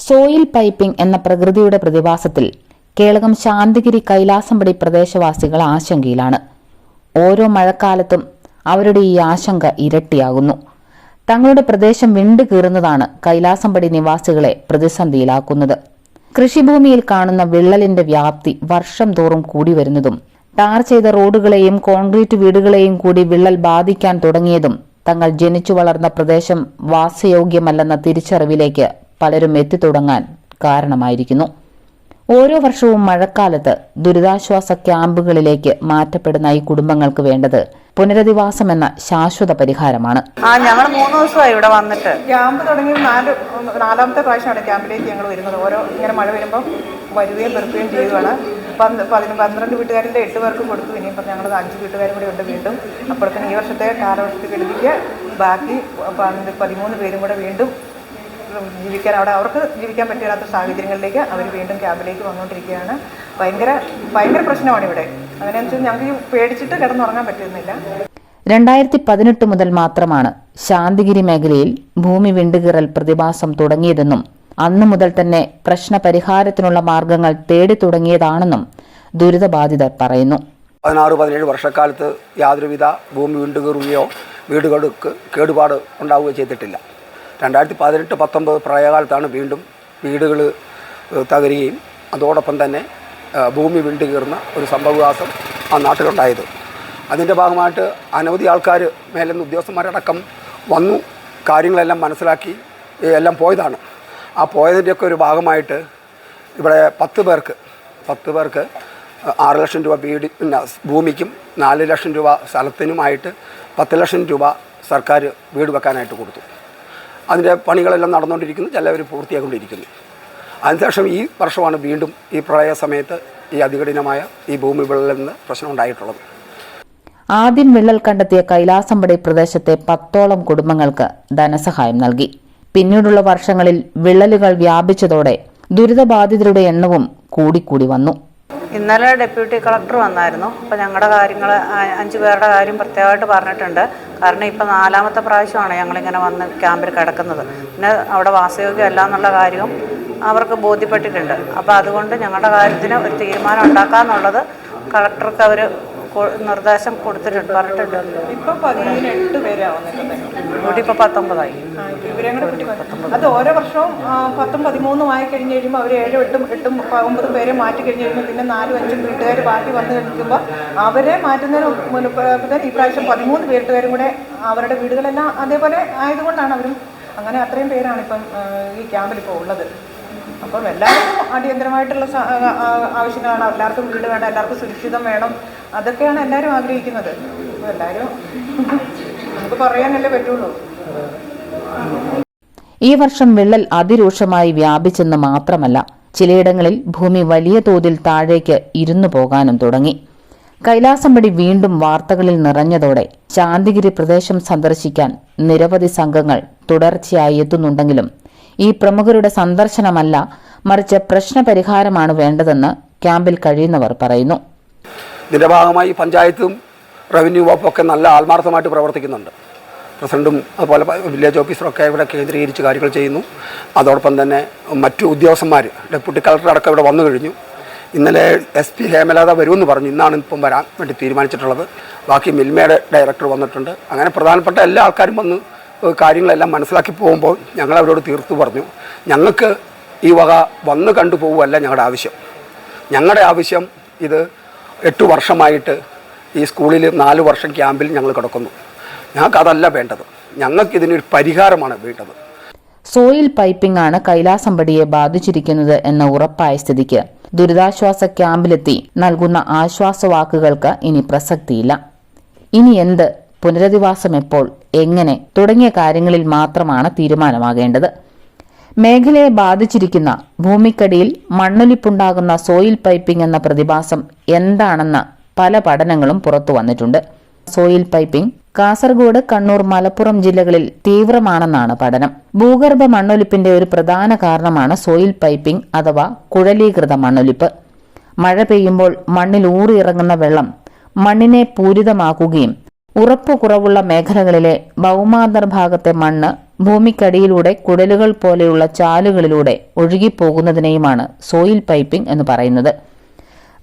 Soil piping എന്ന പ്രകൃതിയുടെ പ്രതിഭാസത്തിൽ കേളകം ശാന്തിഗിരി കൈലാസംപടി പ്രദേശവാസികൾ ആശങ്കയിലാണ്. ഓരോ മഴക്കാലത്തും അവരുടെ ഈ ആശങ്ക ഇരട്ടിയാകുന്നു. തങ്ങളുടെ പ്രദേശം വിണ്ടുകീറുന്നതാണ് കൈലാസംപടി നിവാസികളെ പ്രതിസന്ധിയിലാക്കുന്നത്. കൃഷിഭൂമിയിൽ കാണുന്ന വിള്ളലിന്റെ വ്യാപ്തി വർഷം തോറും കൂടി വരുന്നതും ടാർ ചെയ്ത റോഡുകളെയും കോൺക്രീറ്റ് വീടുകളെയും കൂടി വിള്ളൽ ബാധിക്കാൻ തുടങ്ങിയതും തങ്ങൾ ജനിച്ചു വളർന്ന പ്രദേശം വാസയോഗ്യമല്ലെന്ന തിരിച്ചറിവിലേക്ക് പലരും എത്തിത്തുടങ്ങാൻ കാരണമായിരിക്കുന്നു. ഓരോ വർഷവും മഴക്കാലത്ത് ദുരിതാശ്വാസ ക്യാമ്പുകളിലേക്ക് മാറ്റപ്പെടുന്ന ഈ കുടുംബങ്ങൾക്ക് വേണ്ടത് പുനരധിവാസം എന്ന ശാശ്വത പരിഹാരമാണ്. ആ ഞങ്ങൾ മൂന്ന് ദിവസമായി ഇവിടെ വന്നിട്ട്. ക്യാമ്പ് തുടങ്ങി നാല് നാലാമത്തെ പ്രാവശ്യമാണ് ക്യാമ്പിലേക്ക് ഞങ്ങൾ വരുന്നത്. ഓരോ ഇങ്ങനെ മഴ വരുമ്പോൾ വരികയും വെറുക്കുകയും ചെയ്യുകയാണ് പന്ത് പതിന് പന്ത്രണ്ട് വീട്ടുകാരിന്റെ എട്ട് പേർക്ക് കൊടുത്തു. ഇനിയിപ്പോൾ ഞങ്ങൾ അഞ്ച് വീട്ടുകാരും കൂടി ഉണ്ട് വീണ്ടും. അപ്പോഴത്തേക്കും ഈ വർഷത്തെ കാലവർഷക്കെടുതിക്ക് ബാക്കി പന്ത് പതിമൂന്ന് പേരും കൂടെ വീണ്ടും ജീവിക്കാൻ അവിടെ അവർക്ക് ജീവിക്കാൻ പറ്റാത്ത സാഹചര്യങ്ങളിലേക്ക് അവർ വീണ്ടും ക്യാമ്പിലേക്ക് വന്നുകൊണ്ടിരിക്കുകയാണ്. ഭയങ്കര ഭയങ്കര പ്രശ്നമാണ് ഇവിടെ. അങ്ങനെ വെച്ചാൽ ഞങ്ങൾക്ക് ഈ പേടിച്ചിട്ട് കിടന്നുറങ്ങാൻ പറ്റുന്നില്ല. രണ്ടായിരത്തി പതിനെട്ട് മുതൽ മാത്രമാണ് ശാന്തിഗിരി മേഖലയിൽ ഭൂമി വിണ്ടുകീറൽ പ്രതിഭാസം തുടങ്ങിയതെന്നും അന്നു മുതൽ തന്നെ പ്രശ്ന പരിഹാരത്തിനുള്ള മാർഗങ്ങൾ തേടി തുടങ്ങിയതാണെന്നും ദുരിതബാധിതർ പറയുന്നു. പതിനാറ് പതിനേഴ് വർഷക്കാലത്ത് യാതൊരുവിധ ഭൂമി വീണ്ടുകീറുകയോ വീടുകൾക്ക് കേടുപാട് ഉണ്ടാവുകയോ ചെയ്തിട്ടില്ല. രണ്ടായിരത്തി പതിനെട്ട് പത്തൊമ്പത് പ്രളയകാലത്താണ് വീണ്ടും വീടുകൾ തകരുകയും അതോടൊപ്പം തന്നെ ഭൂമി വിണ്ടു കീറുന്ന ഒരു സംഭവവികാസം ആ നാട്ടിലുണ്ടായത്. അതിന്റെ ഭാഗമായിട്ട് അനവധി ആൾക്കാർ മേലെ നിന്ന് ഉദ്യോഗസ്ഥന്മാരടക്കം വന്നു കാര്യങ്ങളെല്ലാം മനസ്സിലാക്കി എല്ലാം പോയതാണ്. ആ പോയതിന്റെയൊക്കെ ഒരു ഭാഗമായിട്ട് ഇവിടെ പത്ത് പേർക്ക് പത്ത് പേർക്ക് ആറ് ലക്ഷം രൂപ വീട് ഭൂമിക്കും നാല് ലക്ഷം രൂപ സ്ഥലത്തിനുമായിട്ട് പത്ത് ലക്ഷം രൂപ സർക്കാർ വീട് വെക്കാനായിട്ട് കൊടുത്തു. അതിന്റെ പണികളെല്ലാം നടന്നുകൊണ്ടിരിക്കുന്നു ചിലവർ പൂർത്തിയാക്കൊണ്ടിരിക്കുന്നു അതിനുശേഷം ഈ വർഷമാണ് വീണ്ടും ഈ പ്രളയ സമയത്ത് ഈ അതികഠിനമായ ഈ ഭൂമി വിള്ളലിൽ നിന്ന് പ്രശ്നം ഉണ്ടായിട്ടുള്ളത്. ആദ്യം വിള്ളൽ കണ്ടെത്തിയ കൈലാസമ്പടി പ്രദേശത്തെ പത്തോളം കുടുംബങ്ങൾക്ക് ധനസഹായം നൽകി. പിന്നീടുള്ള വർഷങ്ങളിൽ വിള്ളലുകൾ വ്യാപിച്ചതോടെ ദുരിതബാധിതരുടെ എണ്ണവും കൂടിക്കൂടി വന്നു. ഇന്നലെ ഡെപ്യൂട്ടി കളക്ടർ വന്നായിരുന്നു. അപ്പോൾ ഞങ്ങളുടെ കാര്യങ്ങൾ അഞ്ച് പേരുടെ കാര്യം പ്രത്യേകമായിട്ട് പറഞ്ഞിട്ടുണ്ട്. കാരണം ഇപ്പം നാലാമത്തെ പ്രാവശ്യമാണ് ഞങ്ങളിങ്ങനെ വന്ന് ക്യാമ്പിൽ കിടക്കുന്നത്. പിന്നെ അവിടെ വാസയോഗ്യമല്ല എന്നുള്ള കാര്യവും അവർക്ക് ബോധ്യപ്പെട്ടിട്ടുണ്ട്. അപ്പോൾ അതുകൊണ്ട് ഞങ്ങളുടെ കാര്യത്തിന് ഒരു തീരുമാനം ഉണ്ടാക്കാന്നുള്ളത് കളക്ടർക്ക് അവർ നിർദ്ദേശം കൊടുത്തിട്ടുണ്ട് പറഞ്ഞിട്ടുണ്ട്. ഇപ്പോൾ പതിനെട്ട് ഇപ്പോൾ പത്തൊമ്പതായി. അത് ഓരോ വർഷവും പത്തും പതിമൂന്നും ആയി കഴിഞ്ഞ് കഴിയുമ്പോൾ അവർ ഏഴും എട്ടും എട്ടും ഒമ്പതും പേരെ മാറ്റി കഴിഞ്ഞ് കഴിയുമ്പോൾ പിന്നെ നാലും അഞ്ചും വീട്ടുകാർ ബാക്കി വന്നു കഴിക്കുമ്പോൾ അവരെ മാറ്റുന്നതിന് മുൻപ് ഇപ്രാവശ്യം പ്രാവശ്യം പതിമൂന്ന് വീട്ടുകാരും കൂടെ അവരുടെ വീടുകളെല്ലാം അതേപോലെ ആയതുകൊണ്ടാണ് അവരും അങ്ങനെ അത്രയും പേരാണ് ഇപ്പം ഈ ക്യാമ്പിൽ ഇപ്പോൾ ഉള്ളത്. അപ്പം എല്ലാവർക്കും അടിയന്തരമായിട്ടുള്ള ആവശ്യങ്ങളാണ്. എല്ലാവർക്കും വീട് വേണം എല്ലാവർക്കും സുരക്ഷിതം വേണം. അതൊക്കെയാണ് എല്ലാവരും ആഗ്രഹിക്കുന്നത്. അപ്പോൾ എല്ലാവരും നമുക്ക് പറയാനല്ലേ പറ്റുള്ളൂ. ഈ വർഷം വിള്ളൽ അതിരൂക്ഷമായി വ്യാപിച്ചെന്ന് മാത്രമല്ല ചിലയിടങ്ങളിൽ ഭൂമി വലിയ തോതിൽ താഴേക്ക് ഇരുന്നു പോകാനും തുടങ്ങി. കൈലാസംപടി വീണ്ടും വാർത്തകളിൽ നിറഞ്ഞതോടെ ശാന്തിഗിരി പ്രദേശം സന്ദർശിക്കാൻ നിരവധി സംഘങ്ങൾ തുടർച്ചയായി എത്തുന്നുണ്ടെങ്കിലും ഈ പ്രമുഖരുടെ സന്ദർശനമല്ല മറിച്ച് പ്രശ്നപരിഹാരമാണ് വേണ്ടതെന്ന് ക്യാമ്പിൽ കഴിയുന്നവർ പറയുന്നു. ഇതിന്റെ ഭാഗമായി പഞ്ചായത്തും റവന്യൂ വകുപ്പൊക്കെ നല്ല ആത്മാർത്ഥമായിട്ട് പ്രവർത്തിക്കുന്നുണ്ട്. പ്രസിഡന്റും അതുപോലെ വില്ലേജ് ഓഫീസറൊക്കെ ഇവിടെ കേന്ദ്രീകരിച്ച് കാര്യങ്ങൾ ചെയ്യുന്നു. അതോടൊപ്പം തന്നെ മറ്റു ഉദ്യോഗസ്ഥന്മാർ ഡെപ്യൂട്ടി കളക്ടർ അടക്കം ഇവിടെ വന്നു കഴിഞ്ഞു. ഇന്നലെ എസ് പി ഹേമലത വരുമെന്ന് പറഞ്ഞു. ഇന്നാണ് ഇപ്പം വരാൻ വേണ്ടി തീരുമാനിച്ചിട്ടുള്ളത്. ബാക്കി മിൽമയുടെ ഡയറക്ടർ വന്നിട്ടുണ്ട്. അങ്ങനെ പ്രധാനപ്പെട്ട എല്ലാ ആൾക്കാരും വന്ന് കാര്യങ്ങളെല്ലാം മനസ്സിലാക്കി പോകുമ്പോൾ ഞങ്ങൾ അവരോട് തീർത്തു പറഞ്ഞു ഞങ്ങൾക്ക് ഈ വക വന്ന് കണ്ടു പോകുകയല്ല ഞങ്ങളുടെ ആവശ്യം. ഞങ്ങളുടെ ആവശ്യം ഇത് എട്ട് വർഷമായിട്ട് ഈ സ്കൂളിൽ നാല് വർഷം ക്യാമ്പിൽ ഞങ്ങൾ കിടക്കുന്നു. ഞങ്ങൾക്ക് അതല്ല വേണ്ടത്. ഞങ്ങൾക്ക് ഇതിനൊരു പരിഹാരമാണ് വേണ്ടത്. സോയിൽ പൈപ്പിംഗ് ആണ് കൈലാസമ്പടിയെ ബാധിച്ചിരിക്കുന്നത് എന്ന ഉറപ്പായ സ്ഥിതിക്ക് ദുരിതാശ്വാസ ക്യാമ്പിലെത്തി നൽകുന്ന ആശ്വാസവാക്കുകൾക്ക് ഇനി പ്രസക്തിയില്ല. ഇനി എന്ത് പുനരധിവാസം എപ്പോൾ എങ്ങനെ തുടങ്ങിയ കാര്യങ്ങളിൽ മാത്രമാണ് തീരുമാനമാകേണ്ടത്. മേഖലയെ ബാധിച്ചിരിക്കുന്ന ഭൂമിക്കടിയിൽ മണ്ണൊലിപ്പുണ്ടാകുന്ന സോയിൽ പൈപ്പിംഗ് എന്ന പ്രതിഭാസം എന്താണെന്ന് പല പഠനങ്ങളും പുറത്തു വന്നിട്ടുണ്ട്. സോയിൽ പൈപ്പിംഗ് കാസർഗോഡ് കണ്ണൂർ മലപ്പുറം ജില്ലകളിൽ തീവ്രമാണെന്നാണ് പഠനം. ഭൂഗർഭ മണ്ണൊലിപ്പിന്റെ ഒരു പ്രധാന കാരണമാണ് സോയിൽ പൈപ്പിംഗ് അഥവാ കുഴലീകൃത മണ്ണൊലിപ്പ്. മഴ പെയ്യുമ്പോൾ മണ്ണിൽ ഊറിയിറങ്ങുന്ന വെള്ളം മണ്ണിനെ പൂരിതമാക്കുകയും ഉറപ്പു കുറവുള്ള മേഖലകളിലെ ഭൗമാന്തർഭാഗത്തെ മണ്ണ് ഭൂമിക്കടിയിലൂടെ കുടലുകൾ പോലെയുള്ള ചാലുകളിലൂടെ ഒഴുകിപ്പോകുന്നതിനെയുമാണ് സോയിൽ പൈപ്പിംഗ് എന്ന് പറയുന്നത്.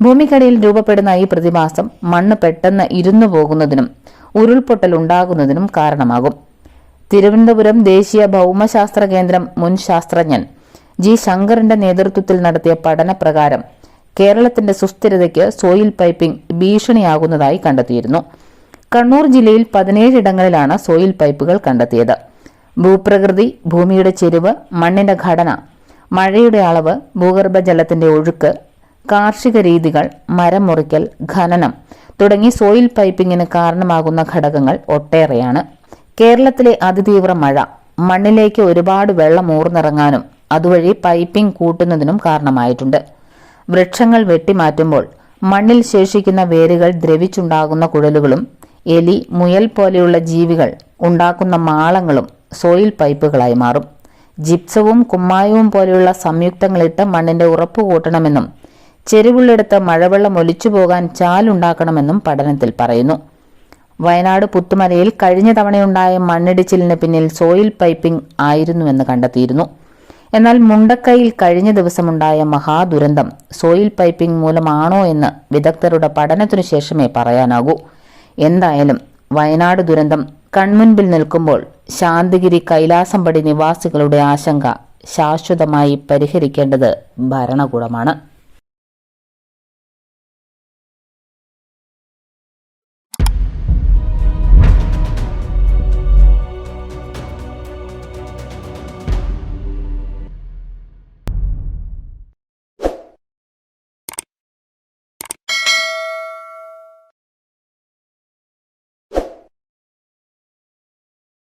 ഭൂമിക്കടിയിൽ രൂപപ്പെടുന്ന ഈ പ്രതിഭാസം മണ്ണ് പെട്ടെന്ന് ഇരുന്നു പോകുന്നതിനും ഉരുൾപൊട്ടൽ ഉണ്ടാകുന്നതിനും കാരണമാകും. തിരുവനന്തപുരം ദേശീയ ഭൗമശാസ്ത്ര കേന്ദ്രം മുൻ ശാസ്ത്രജ്ഞൻ ജി ശങ്കറിന്റെ നേതൃത്വത്തിൽ നടത്തിയ പഠനപ്രകാരം കേരളത്തിന്റെ സുസ്ഥിരതയ്ക്ക് സോയിൽ പൈപ്പിംഗ് ഭീഷണിയാകുന്നതായി കണ്ടെത്തിയിരുന്നു. കണ്ണൂർ ജില്ലയിൽ പതിനേഴിടങ്ങളിലാണ് സോയിൽ പൈപ്പുകൾ കണ്ടെത്തിയത്. ഭൂപ്രകൃതി ഭൂമിയുടെ ചെരുവ് മണ്ണിന്റെ ഘടന മഴയുടെ അളവ് ഭൂഗർഭജലത്തിന്റെ ഒഴുക്ക് കാർഷിക രീതികൾ മരം മുറിക്കൽ ഖനനം തുടങ്ങി സോയിൽ പൈപ്പിങ്ങിന് കാരണമാകുന്ന ഘടകങ്ങൾ ഒട്ടേറെയാണ്. കേരളത്തിലെ അതിതീവ്ര മഴ മണ്ണിലേക്ക് ഒരുപാട് വെള്ളം ഊർന്നിറങ്ങാനും അതുവഴി പൈപ്പിംഗ് കൂട്ടുന്നതിനും കാരണമായിട്ടുണ്ട്. വൃക്ഷങ്ങൾ വെട്ടിമാറ്റുമ്പോൾ മണ്ണിൽ ശേഷിക്കുന്ന വേരുകൾ ദ്രവിച്ചുണ്ടാകുന്ന കുഴലുകളും എലി മുയൽ പോലെയുള്ള ജീവികൾ ഉണ്ടാക്കുന്ന മാളങ്ങളും സോയിൽ പൈപ്പുകളായി മാറും. ജിപ്സവും കുമ്മായവും പോലെയുള്ള സംയുക്തങ്ങളിട്ട് മണ്ണിന്റെ ഉറപ്പ് കൂട്ടണമെന്നും ചെരുവുള്ളിടത്ത് മഴവെള്ളം ഒലിച്ചു പോകാൻ ചാലുണ്ടാക്കണമെന്നും പഠനത്തിൽ പറയുന്നു. വയനാട് പുത്തുമലയിൽ കഴിഞ്ഞ തവണയുണ്ടായ മണ്ണിടിച്ചിലിന് പിന്നിൽ സോയിൽ പൈപ്പിംഗ് ആയിരുന്നുവെന്ന് കണ്ടെത്തിയിരുന്നു. എന്നാൽ മുണ്ടക്കൈയിൽ കഴിഞ്ഞ ദിവസമുണ്ടായ മഹാദുരന്തം സോയിൽ പൈപ്പിംഗ് മൂലമാണോ എന്ന് വിദഗ്ധരുടെ പഠനത്തിനു ശേഷമേ പറയാനാകൂ. എന്തായാലും വയനാട് ദുരന്തം കൺമുൻപിൽ നിൽക്കുമ്പോൾ ശാന്തിഗിരി കൈലാസംപടി നിവാസികളുടെ ആശങ്ക ശാശ്വതമായി പരിഹരിക്കേണ്ടത് ഭരണകൂടമാണ്